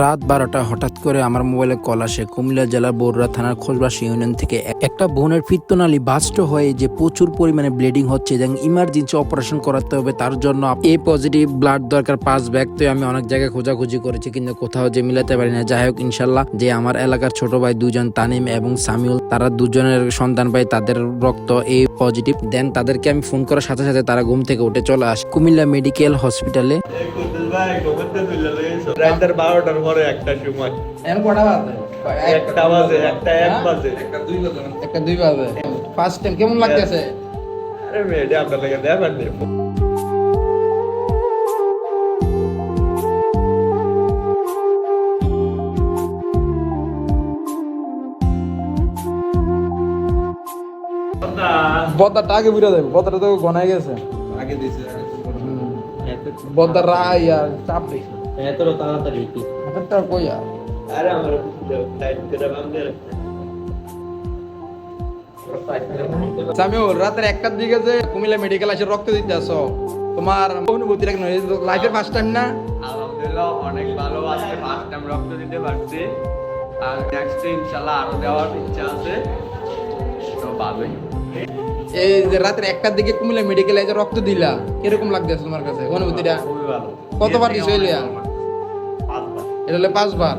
রাত বারোটা হঠাৎ করে আমার মোবাইলে কল আসে। কুমিল্লা জেলার বরুড়া থানার খোঁজবাসী ইউনিয়ন থেকে একটা বোনের ফিত্তনালি বাস্ট হয়ে যে প্রচুর পরিমাণে ব্লিডিং হচ্ছে এবং ইমার্জেন্সি অপারেশন করাতে হবে তার জন্য এ পজিটিভ ব্লাড দরকার, পাঁচ ব্যাগ তো আমি অনেক জায়গায় খোঁজাখুঁজি করেছি কিন্তু কোথাও যে মিলাতে পারি না। যাই হোক, ইনশাল্লাহ যে আমার এলাকার ছোট ভাই দুজন, তানিম এবং সামিউল, তারা দুজনের সন্তান ভাই তাদের রক্ত এ পজিটিভ দেন তাদেরকে আমি ফোন করার সাথে সাথে তারা ঘুম থেকে উঠে চলে আসে। কুমিল্লা মেডিকেল হসপিটালে। বারোটার পরে একটা সময়। এখন বাজে একটা বাজে একটা এক বাজে। একটা দুই বাজে ফার্স্ট টাইম কেমন লাগতেছে? আরে মেয়েটা আপনার লাগে দেখার বদারটা আগে বুঝা যাবে বদারটা তো গনায় গেছে। আগে দিছে বদার রায় আর চাপ বেশি এত তাড়াতাড়ি একটু কই আর? আরে আমার টাইট করে বান্ধে সামিউল রাতের একটার দিকে যে কুমিল্লা মেডিকেল এসে রক্ত দিতে আসো। তোমার অনুভূতি রাখনো লাইফের ফার্স্ট টাইম না? আলহামদুলিল্লাহ অনেক ভালো। আজকে ফার্স্ট টাইম রক্ত দিতে পারছি। আর নেক্সট ইনশাল্লাহ আরও দেওয়ার ইচ্ছা আছে। তো ভালোই এই যে রাতের একটার দিকে কুমিল্লা মেডিকেল এসে রক্ত দিলা কীরকম লাগতেছে তোমার কাছে? অনুভূতিটা? কতবার দিছো এটা পাঁচবার?